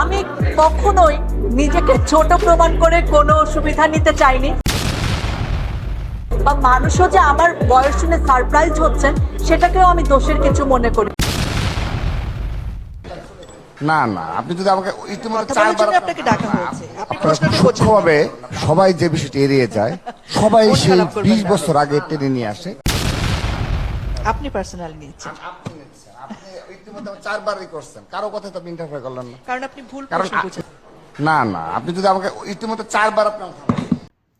আমি কখনোই নিজেকে ছোট প্রমাণ করে কোনো সুবিধা নিতে চাইনি। বা মানুষও যে আমার বয়স শুনে সারপ্রাইজ হচ্ছেন সেটাকেও আমি দোষের কিছু মনে করি। না না আপনি যদি আমাকে ইতিমধ্যে আপনাকে ডাকা হয়েছে। সূক্ষ্মভাবে সবাই যে বিষয়টি এড়িয়ে যায় সবাই সেই বিশ বছর আগে টেনে নিয়ে আসে। আপনি পার্সোনাল নিয়েছেন আপনি নিচ্ছেন, আপনি ইতিমধ্যে চারবারই করছেন। কারও কথা তো ইন্টারফেয়ার করলেন না। কারণ আপনি ভুল প্রশ্ন আ- না না। আপনি যদি আমাকে ইতিমধ্যে চারবার আপনি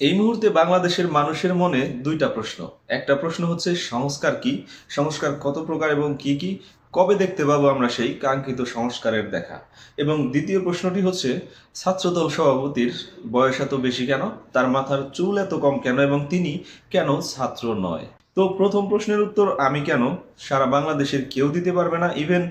এই মুহূর্তে বাংলাদেশের মানুষের মনে দুইটা প্রশ্ন। একটা প্রশ্ন হচ্ছে সংস্কার কি? সংস্কার কত প্রকার এবং কি কি? কবে দেখতে পাবো আমরা সেই কাঙ্ক্ষিত সংস্কারের দেখা? এবং দ্বিতীয় প্রশ্নটি হচ্ছে ছাত্রদল সভাপতির বয়স এত বেশি কেন? তার মাথার চুল এত কম কেন? এবং তিনি কেন ছাত্র নয়? তো প্রথম প্রশ্নের উত্তর আমি কেন? সারা বাংলাদেশের কেউ দিতে পারবে না। ইভেন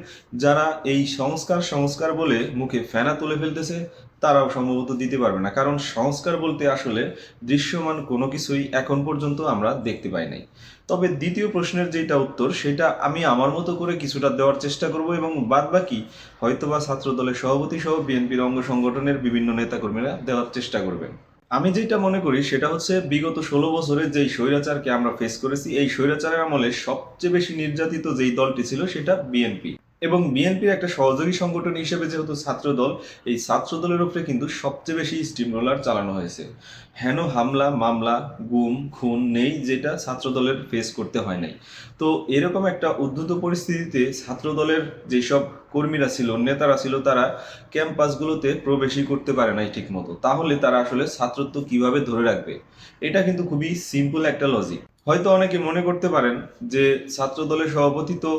যারা এই সংস্কার সংস্কার বলে মুখে ফেনা তুলে ফেলতেছে, তারাও সম্ভবত দিতে পারবে না। কারণ সংস্কার বলতে আসলে দৃশ্যমান কোনো কিছুই এখন পর্যন্ত আমরা দেখতে পাই নাই। তবে দ্বিতীয় প্রশ্নের যেটা উত্তর, সেটা আমি আমার মতো করে কিছুটা দেওয়ার চেষ্টা করব এবং বাদ বাকি হয়তোবা ছাত্র দলের সভাপতি সহ বিএনপির অঙ্গ সংগঠনের বিভিন্ন নেতাকর্মীরা দেওয়ার চেষ্টা করবেন। আমি যেটা মনে করি সেটা হচ্ছে বিগত ষোলো বছরের যেই স্বৈরাচারকে আমরা ফেস করেছি, এই স্বৈরাচারের আমলে সবচেয়ে বেশি নির্যাতিত যেই দলটি ছিল সেটা বিএনপি এবং বিএনপির একটা সহযোগী সংগঠন হিসেবে যেহেতু ছাত্রদল, এই ছাত্রদলের উপরে কিন্তু সবচেয়ে বেশি স্টিম রোলার চালানো হয়েছে। হেন হামলা, মামলা, গুম, খুন নেই যেটা ছাত্রদলের ফেস করতে হয় নাই। তো এরকম একটা উদ্ধত পরিস্থিতিতে ছাত্রদলের যেসব কর্মীরা ছিল, নেতারা ছিল, তারা ক্যাম্পাসগুলোতে প্রবেশই করতে পারে নাই ঠিক মতো তাহলে তারা আসলে ছাত্রত্ব কীভাবে ধরে রাখবে? এটা কিন্তু খুবই সিম্পল একটা লজিক হয়তো অনেকে মনে করতে পারেন যে ছাত্র দলের সভাপতি তো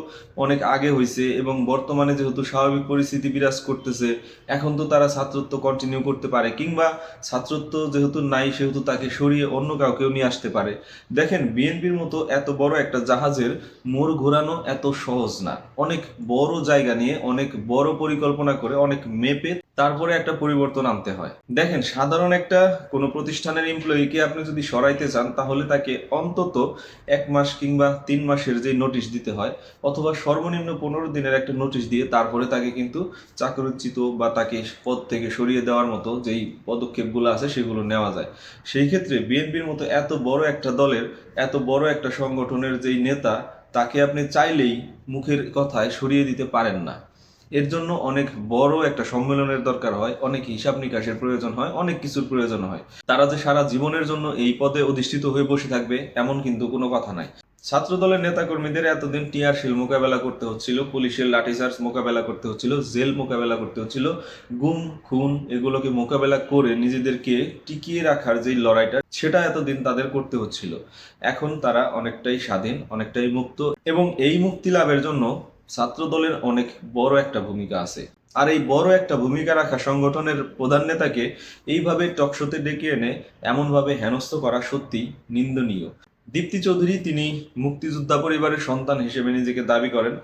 অনেক আগে হয়েছে এবং বর্তমানে যেহেতু স্বাভাবিক পরিস্থিতি বিরাজ করতেছে, এখন তো তারা ছাত্রত্ব কন্টিনিউ করতে পারে কিংবা ছাত্রত্ব যেহেতু নাই সেহেতু তাকে সরিয়ে অন্য কাউকেও নিয়ে আসতে পারে। দেখেন, বিএনপির মতো এত বড় একটা জাহাজের মোড় ঘোরানো এত সহজ না। অনেক বড় জায়গা নিয়ে, অনেক বড় পরিকল্পনা করে, অনেক মেপে তারপরে একটা পরিবর্তন আনতে হয়। দেখেন, সাধারণ একটা কোনো প্রতিষ্ঠানের এমপ্লয়িকে আপনি যদি সরাইতে চান, তাহলে তাকে অন্তত এক মাস কিংবা তিন মাসের যে নোটিশ দিতে হয়, অথবা সর্বনিম্ন পনেরো দিনের একটা নোটিশ দিয়ে তারপরে তাকে কিন্তু চাকরিচ্যুত বা তাকে পদ থেকে সরিয়ে দেওয়ার মতো যেই পদক্ষেপগুলো আছে, সেগুলো নেওয়া যায়। সেই ক্ষেত্রে বিএনপির মতো এত বড় একটা দলের, এত বড় একটা সংগঠনের যেই নেতা, তাকে আপনি চাইলেই মুখের কথায় সরিয়ে দিতে পারেন না। এর জন্য অনেক বড় একটা সম্মেলনের দরকার হয়, অনেক হিসাব নিকাশের প্রয়োজন হয়, অনেক কিছুর প্রয়োজন হয়। তারা যে সারা জীবনের জন্য এই পদে অধিষ্ঠিত হয়ে বসে থাকবে, এমন কিন্তু কোনো কথা নাই। ছাত্র দলের নেতাকর্মীদের এতদিন টিআর শিল মোকাবেলা করতে হচ্ছিল, পুলিশের লাঠিচার্জ মোকাবেলা করতে হচ্ছিল, জেল মোকাবেলা করতে হচ্ছিল, গুম, খুন এগুলোকে মোকাবেলা করে নিজেদেরকে টিকিয়ে রাখার যেই লড়াইটা, সেটা এতদিন তাদের করতে হচ্ছিল। এখন তারা অনেকটাই স্বাধীন, অনেকটাই মুক্ত এবং এই মুক্তি লাভের জন্য ছাত্র দলের অনেক বড় একটা ভূমিকা আছে। আর এই বড় একটা ভূমিকা রাখা সংগঠনের প্রধান নেতাকে এইভাবে টকশোতে ডেকে এনে এমনভাবে হেনস্থ করা সত্যি নিন্দনীয়। দীপ্তি চৌধুরী তিনি মুক্তিযোদ্ধা পরিবারের সন্তান হিসেবে নিজেকে দাবি করেন,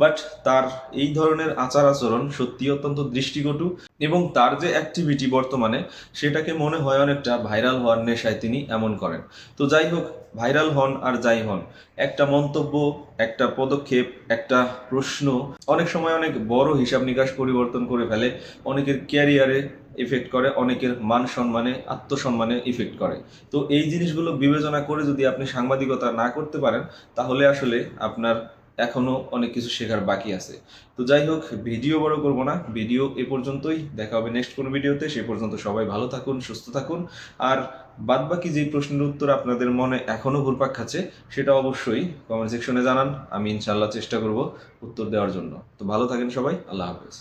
বাট তার এই ধরনের আচার আচরণ সত্যি অত্যন্ত দৃষ্টিকটু এবং তার যে অ্যাক্টিভিটি বর্তমানে, সেটাকে মনে হয় অনেকটা ভাইরাল হওয়ার নেশায় তিনি এমন করেন। তো যাই হোক, ভাইরাল হন আর যাই হন, একটা মন্তব্য, একটা পদক্ষেপ, একটা প্রশ্ন অনেক সময় অনেক বড় হিসাব নিকাশ পরিবর্তন করে ফেলে, অনেকের ক্যারিয়ারে ইফেক্ট করে, অনেকের মান সম্মানে, আত্মসম্মানে ইফেক্ট করে। তো এই জিনিসগুলো বিবেচনা করে যদি আপনি সাংবাদিকতা না করতে পারেন, তাহলে আসলে আপনার এখনও অনেক কিছু শেখার বাকি আছে। তো যাই হোক, ভিডিও বড় করব না, ভিডিও এ পর্যন্তই। দেখা হবে নেক্সট কোনো ভিডিওতে, সে পর্যন্ত সবাই ভালো থাকুন, সুস্থ থাকুন। আর বাদবাকি যে প্রশ্নের উত্তর আপনাদের মনে এখনও ঘুরপাক খাচ্ছে, সেটা অবশ্যই কমেন্ট সেকশনে জানান, আমি ইনশাল্লাহ চেষ্টা করব উত্তর দেওয়ার জন্য। তো ভালো থাকেন সবাই, আল্লাহ হাফেজ।